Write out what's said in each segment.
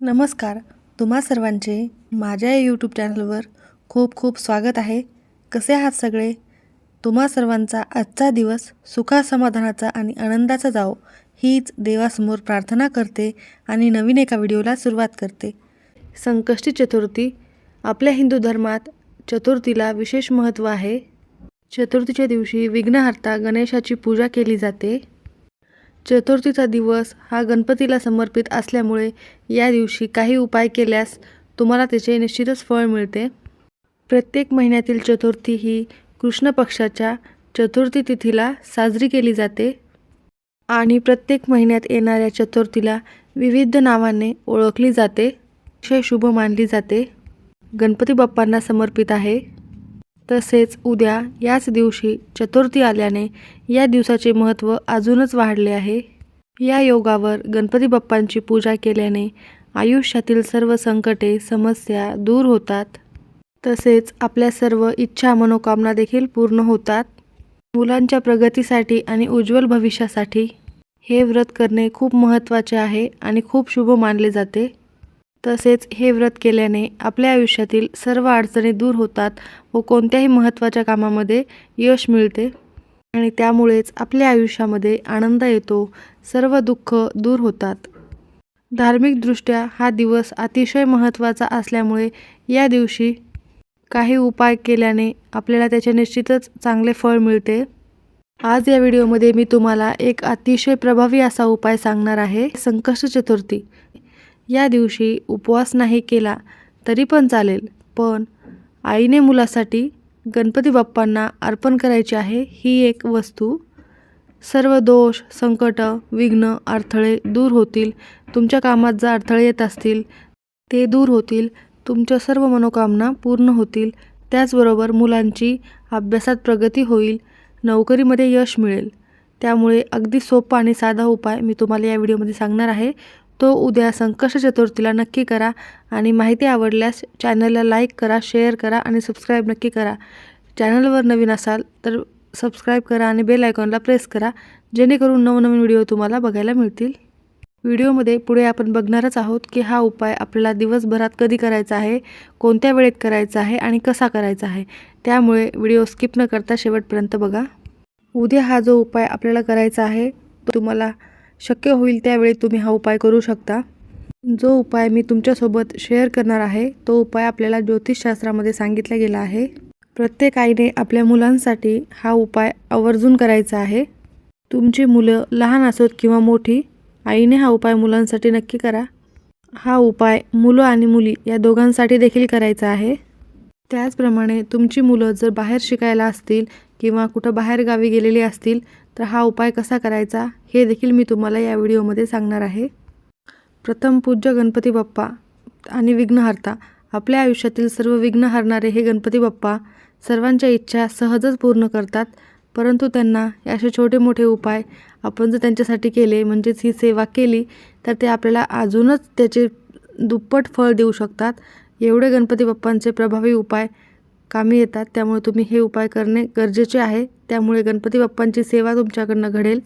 नमस्कार. तुम्हा सर्वांचे माझ्या या यूट्यूब चॅनलवर खूप खूप स्वागत आहे. कसे आहात सगळे? तुम्हा सर्वांचा आजचा दिवस सुखासमाधानाचा आणि आनंदाचा जावो हीच देवासमोर प्रार्थना करते आणि नवीन एका व्हिडिओला सुरुवात करते. संकष्टी चतुर्थी आपल्या हिंदू धर्मात चतुर्थीला विशेष महत्त्व आहे. चतुर्थीच्या दिवशी विघ्नहर्ता गणेशाची पूजा केली जाते. चतुर्थीचा दिवस हा गणपतीला समर्पित असल्यामुळे या दिवशी काही उपाय केल्यास तुम्हाला त्याचे निश्चितच फळ मिळते. प्रत्येक महिन्यातील चतुर्थी ही कृष्ण पक्षाच्या चतुर्थी तिथीला साजरी केली जाते. आणि प्रत्येक महिन्यात येणाऱ्या चतुर्थीला विविध नावाने ओळखली जाते. अतिशय शुभ मानली जाते. गणपती बाप्पांना समर्पित आहे. तसेच उद्या याच दिवशी चतुर्थी आल्याने या दिवसाचे महत्त्व अजूनच वाढले आहे. या योगावर गणपती बाप्पांची पूजा केल्याने आयुष्यातील सर्व संकटे समस्या दूर होतात. तसेच आपल्या सर्व इच्छा मनोकामना देखील पूर्ण होतात. मुलांच्या प्रगतीसाठी आणि उज्ज्वल भविष्यासाठी हे व्रत करणे खूप महत्त्वाचे आहे आणि खूप शुभ मानले जाते. तसेच हे व्रत केल्याने आपल्या आयुष्यातील सर्व अडचणी दूर होतात व कोणत्याही महत्त्वाच्या कामामध्ये यश मिळते. आणि त्यामुळेच आपल्या आयुष्यामध्ये आनंद येतो सर्व दुःख दूर होतात. धार्मिकदृष्ट्या हा दिवस अतिशय महत्त्वाचा असल्यामुळे या दिवशी काही उपाय केल्याने आपल्याला त्याचे निश्चितच चांगले फळ मिळते. आज या व्हिडिओमध्ये मी तुम्हाला एक अतिशय प्रभावी असा उपाय सांगणार आहे. संकष्ट चतुर्थी. या दिवशी उपवास नाही केला तरी पण चालेल. पण आईने मुलासाठी गणपती बाप्पांना अर्पण करायची आहे ही एक वस्तू. सर्व दोष संकट विघ्न अडथळे दूर होतील. तुमच्या कामात जर अडथळे येत असतील ते दूर होतील. तुमच्या सर्व मनोकामना पूर्ण होतील. त्याचबरोबर मुलांची अभ्यासात प्रगती होईल. नोकरीमध्ये यश मिळेल. त्यामुळे अगदी सोपा आणि साधा उपाय मी तुम्हाला या व्हिडिओमध्ये सांगणार आहे. तो उद्या संकष्ट चतुर्थीला नक्की करा आणि माहिती आवडल्यास चॅनलला लाईक करा शेअर करा आणि सबस्क्राईब नक्की करा. चॅनलवर नवीन असाल तर सबस्क्राईब करा आणि बेल आयकॉनला प्रेस करा जेणेकरून नवनवीन व्हिडिओ तुम्हाला बघायला मिळतील. व्हिडिओमध्ये पुढे आपण बघणारच आहोत की हा उपाय आपल्याला दिवसभरात कधी करायचा आहे कोणत्या वेळेत करायचा आहे आणि कसा करायचा आहे. त्यामुळे व्हिडिओ स्किप न करता शेवटपर्यंत बघा. उद्या हा जो उपाय आपल्याला करायचा आहे तो तुम्हाला शक्य होईल त्यावेळी तुम्ही हा उपाय करू शकता. जो उपाय मी तुमच्यासोबत शेअर करणार आहे तो उपाय आपल्याला ज्योतिषशास्त्रामध्ये सांगितला गेला आहे. प्रत्येक आईने आपल्या मुलांसाठी हा उपाय आवर्जून करायचा आहे. तुमची मुलं लहान असोत किंवा मोठी आईने हा उपाय मुलांसाठी नक्की करा. हा उपाय मुलं आणि मुली या दोघांसाठी देखील करायचा आहे. त्याचप्रमाणे तुमची मुलं जर बाहेर शिकायला असतील किंवा कुठं बाहेर गावी गेलेली असतील तर हा उपाय कसा करायचा हे देखील मी तुम्हाला या व्हिडिओमध्ये सांगणार आहे. प्रथम पूज्य गणपती बाप्पा आणि विघ्नहर्ता आपल्या आयुष्यातील सर्व विघ्न हरणारे हे गणपती बाप्पा सर्वांच्या इच्छा सहजच पूर्ण करतात. परंतु त्यांना असे छोटे मोठे उपाय आपण जर त्यांच्यासाठी केले म्हणजेच ही सेवा केली तर ते आपल्याला अजूनच त्याचे दुप्पट फळ देऊ शकतात. एवढे गणपती बाप्पांचे प्रभावी उपाय कामी येतात. त्यामुळे तुम्ही हे उपाय करणे गरजेचे आहे. त्यामुळे गणपती बाप्पांची सेवा तुमच्याकडनं घडेल.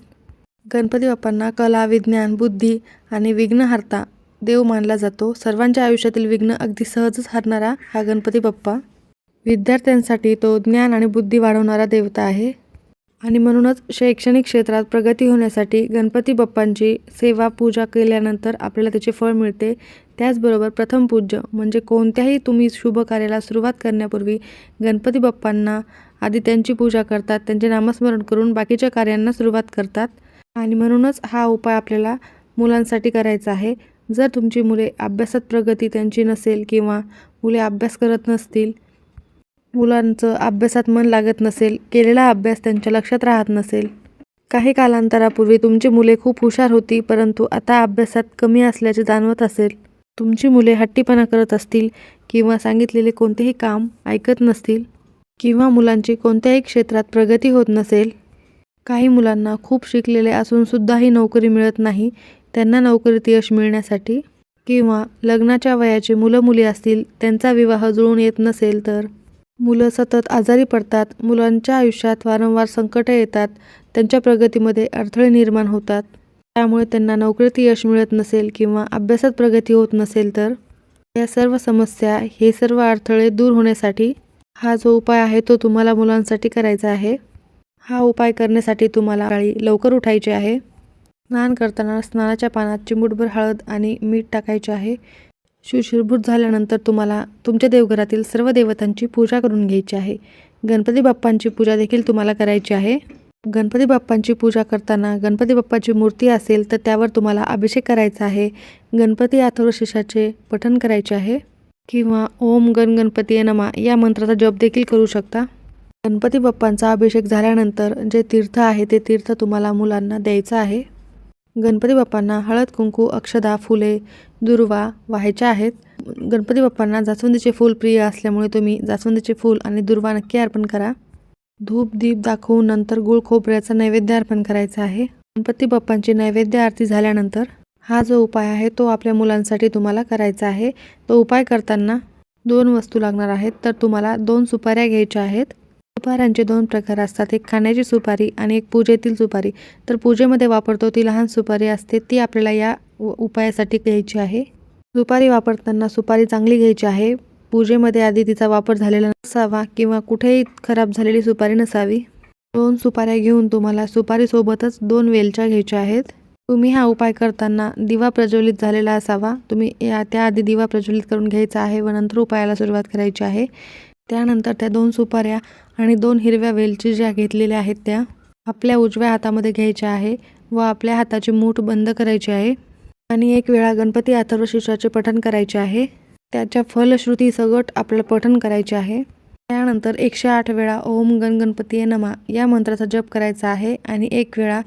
गणपती बाप्पांना कला विज्ञान बुद्धी आणि विघ्नहर्ता देव मानला जातो. सर्वांच्या आयुष्यातील विघ्न अगदी सहजच हरणारा हा गणपती बाप्पा. विद्यार्थ्यांसाठी तो ज्ञान आणि बुद्धी वाढवणारा देवता आहे. आणि म्हणूनच शैक्षणिक क्षेत्रात प्रगती होण्यासाठी गणपती बाप्पांची सेवा पूजा केल्यानंतर आपल्याला त्याचे फळ मिळते. त्याचबरोबर प्रथम पूज्य म्हणजे कोणत्याही तुम्ही शुभ कार्याला सुरुवात करण्यापूर्वी गणपती बाप्पांना आधी त्यांची पूजा करतात त्यांचे नामस्मरण करून बाकीच्या कार्यांना सुरुवात करतात. आणि म्हणूनच हा उपाय आपल्याला मुलांसाठी करायचा आहे. जर तुमची मुले अभ्यासात प्रगती त्यांची नसेल किंवा मुले अभ्यास करत नसतील मुलांचं अभ्यासात मन लागत नसेल केलेला अभ्यास त्यांच्या लक्षात राहत नसेल. काही कालांतरापूर्वी तुमची मुले खूप हुशार होती परंतु आता अभ्यासात कमी असल्याचे जाणवत असेल. तुमची मुले हट्टीपणा करत असतील किंवा सांगितलेले कोणतेही काम ऐकत नसतील किंवा मुलांची कोणत्याही क्षेत्रात प्रगती होत नसेल काही मुलांना खूप शिकलेले असूनसुद्धाही नोकरी मिळत नाही त्यांना नोकरीत यश मिळण्यासाठी किंवा लग्नाच्या वयाचे मुलं मुली असतील त्यांचा विवाह जुळून येत नसेल तर. मुलं सतत आजारी पडतात मुलांच्या आयुष्यात वारंवार संकटं येतात त्यांच्या प्रगतीमध्ये अडथळे निर्माण होतात. त्यामुळे त्यांना नोकरीत यश मिळत नसेल किंवा अभ्यासात प्रगती होत नसेल तर या सर्व समस्या हे सर्व अडथळे दूर होण्यासाठी हा जो उपाय आहे तो तुम्हाला मुलांसाठी करायचा आहे. हा उपाय करण्यासाठी तुम्हाला काळी लवकर उठायचे आहे. स्नान करताना स्नानाच्या पानात चिमूटभर हळद आणि मीठ टाकायचे आहे. शुश्रुभूत झाल्यानंतर तुम्हाला तुमच्या देवघरातील सर्व देवतांची पूजा करून घ्यायची आहे. गणपती बाप्पांची पूजा देखील तुम्हाला करायची आहे. गणपती बाप्पांची पूजा करताना गणपती बाप्पाची मूर्ती असेल तर त्यावर तुम्हाला अभिषेक करायचा आहे. गणपती अथर्वशीर्षाचे पठण करायचे आहे. किंवा ओम गण गणपती नमा या मंत्राचा जप देखील करू शकता. गणपती बाप्पांचा अभिषेक झाल्यानंतर जे तीर्थ आहे ते तीर्थ तुम्हाला मुलांना द्यायचं आहे. गणपती बाप्पांना हळद कुंकू अक्षदा फुले दुर्वा व्हायच्या आहेत. गणपती बाप्पांना जास्वंदीचे फूल प्रिय असल्यामुळे तुम्ही जास्वंदीचे फूल आणि दुर्वा नक्की अर्पण करा. धूप दीप दाखवून नंतर गुळ खोबऱ्याचा नैवेद्य अर्पण करायचा आहे. गणपती बाप्पांची नैवेद्य आरती झाल्यानंतर हा जो उपाय आहे तो आपल्या मुलांसाठी तुम्हाला करायचा आहे. तो उपाय करताना दोन वस्तू लागणार आहेत तर तुम्हाला दोन सुपाऱ्या घ्यायच्या आहेत. सुपाऱ्यांचे दोन प्रकार असतात एक खाण्याची सुपारी आणि एक पूजेतील सुपारी. तर पूजेमध्ये वापरतो ती लहान सुपारी असते ती आपल्याला या उपायासाठी घ्यायची आहे. सुपारी वापरताना सुपारी चांगली घ्यायची आहे. पूजेमध्ये आधी तिचा वापर झालेला नसावा किंवा कुठेही खराब झालेली सुपारी नसावी. दोन सुपाऱ्या घेऊन तुम्हाला सुपारीसोबतच दोन वेलच्या घ्यायच्या आहेत. तुम्ही हा उपाय करताना दिवा प्रज्वलित झालेला असावा. तुम्ही या त्याआधी दिवा प्रज्वलित करून घ्यायचा आहे व नंतर उपायाला सुरुवात करायची आहे. त्यानंतर त्या दोन सुपाऱ्या आणि दोन हिरव्या वेलची ज्या घेतलेल्या आहेत त्या आपल्या उजव्या हातामध्ये घ्यायच्या आहे व आपल्या हाताची मूठ बंद करायची आहे. आणि एक वेळा गणपती अथर्वशीर्षाचे पठण करायचे आहे. त्याच्या फलश्रुती सगट आपलं पठण करायचे आहे. त्यानंतर एकशे आठ वेळा ओम गण गणपती नमा या मंत्राचा जप करायचा आहे आणि एक वेळा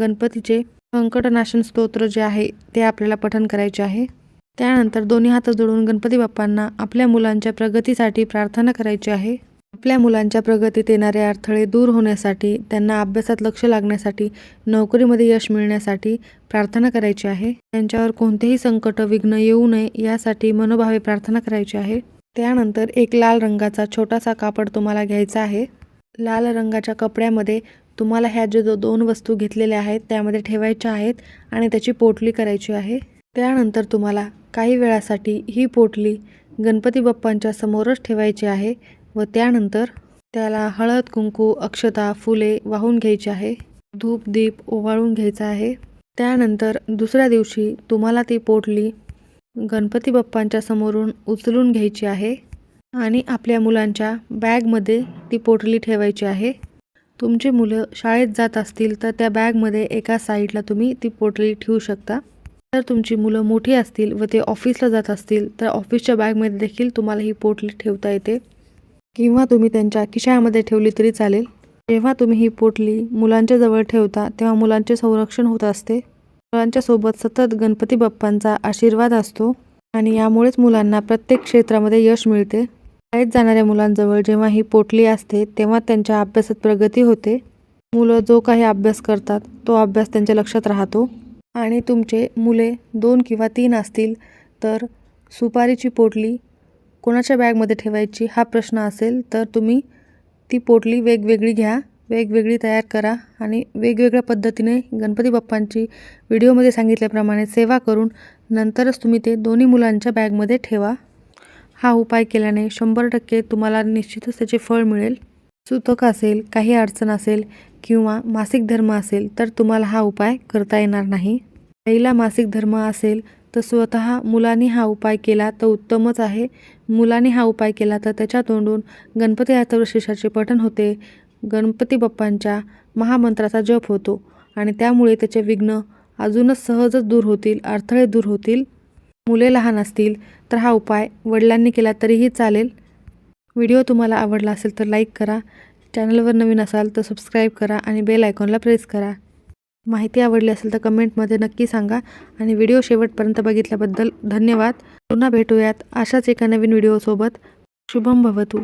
गणपतीचे संकटनाशन स्तोत्र जे आहे ते आपल्याला पठण करायचे आहे. त्यानंतर दोन्ही हात जोडून गणपती बाप्पांना आपल्या मुलांच्या प्रगतीसाठी प्रार्थना करायची आहे. आपल्या मुलांच्या प्रगतीत येणारे अडथळे दूर होण्यासाठी त्यांना अभ्यासात लक्ष लागण्यासाठी नोकरीमध्ये यश मिळण्यासाठी प्रार्थना करायची आहे. त्यांच्यावर कोणतेही संकट विघ्न येऊ नये यासाठी मनोभावे प्रार्थना करायची आहे. त्यानंतर एक लाल रंगाचा छोटासा कापड तुम्हाला घ्यायचा आहे. लाल रंगाच्या कपड्यामध्ये तुम्हाला ह्या जे दोन वस्तू घेतलेल्या आहेत त्यामध्ये ठेवायच्या आहेत आणि त्याची पोटली करायची आहे. त्यानंतर तुम्हाला काही वेळासाठी ही पोटली गणपती बाप्पांच्या समोरच ठेवायची आहे. व त्यानंतर त्याला हळद कुंकू अक्षता फुले वाहून घ्यायची आहे. धूप दीप ओवाळून घ्यायचा आहे. त्यानंतर दुसऱ्या दिवशी तुम्हाला ती पोटली गणपती बाप्पांच्या समोरून उचलून घ्यायची आहे आणि आपल्या मुलांच्या बॅगमध्ये ती पोटली ठेवायची आहे. तुमची मुलं शाळेत जात असतील तर त्या बॅगमध्ये एका साईडला तुम्ही ती पोटली ठेवू शकता. जर तुमची मुलं मोठी असतील व ते ऑफिसला जात असतील तर ऑफिसच्या बॅगमध्ये देखील तुम्हाला ही पोटली ठेवता येते. किंवा तुम्ही त्यांच्या खिशामध्ये ठेवली तरी चालेल. जेव्हा तुम्ही ही पोटली मुलांच्या जवळ ठेवता तेव्हा मुलांचे संरक्षण होत असते. मुलांच्या सोबत सतत गणपती बाप्पांचा आशीर्वाद असतो आणि यामुळेच मुलांना प्रत्येक क्षेत्रामध्ये यश मिळते. शाळेत जाणाऱ्या मुलांजवळ जेव्हा ही पोटली असते तेव्हा त्यांच्या अभ्यासात प्रगती होते. मुलं जो काही अभ्यास करतात तो अभ्यास त्यांच्या लक्षात राहतो. आणि तुमचे मुले दोन किंवा तीन असतील तर सुपारीची पोटली कोणाच्या बॅगमध्ये ठेवायची हा प्रश्न असेल तर तुम्ही ती पोटली वेगवेगळी घ्या वेगवेगळी तयार करा आणि वेगवेगळ्या पद्धतीने गणपती बाप्पांची व्हिडिओमध्ये सांगितल्याप्रमाणे सेवा करून नंतरच तुम्ही ते दोन्ही मुलांच्या बॅगमध्ये ठेवा. हा उपाय केल्याने शंभर टक्के तुम्हाला निश्चितच त्याचे फळ मिळेल. सुतक असेल काही अडचण असेल किंवा मासिक धर्म असेल तर तुम्हाला हा उपाय करता येणार नाही. पहिला मासिक धर्म असेल तर स्वतः मुलाने हा उपाय केला तर उत्तमच आहे. मुलाने हा उपाय केला तर त्याच्या तोंडून गणपती अथर्वशीर्षाचे पठण होते. गणपती बाप्पांच्या महामंत्राचा जप होतो आणि त्यामुळे त्याचे विघ्न अजूनच सहजच दूर होतील अडथळे दूर होतील. मुले लहान असतील तर हा उपाय वडिलांनी केला तरीही चालेल. व्हिडिओ तुम्हाला आवडला असेल तर लाईक करा. चॅनलवर नवीन असाल तर सबस्क्राईब करा आणि बेल आयकॉनला प्रेस करा. माहिती आवडली असेल तर कमेंटमध्ये नक्की सांगा. आणि व्हिडिओ शेवटपर्यंत बघितल्याबद्दल धन्यवाद. पुन्हा भेटूयात अशाच एका नवीन व्हिडिओसोबत. शुभम भवतू.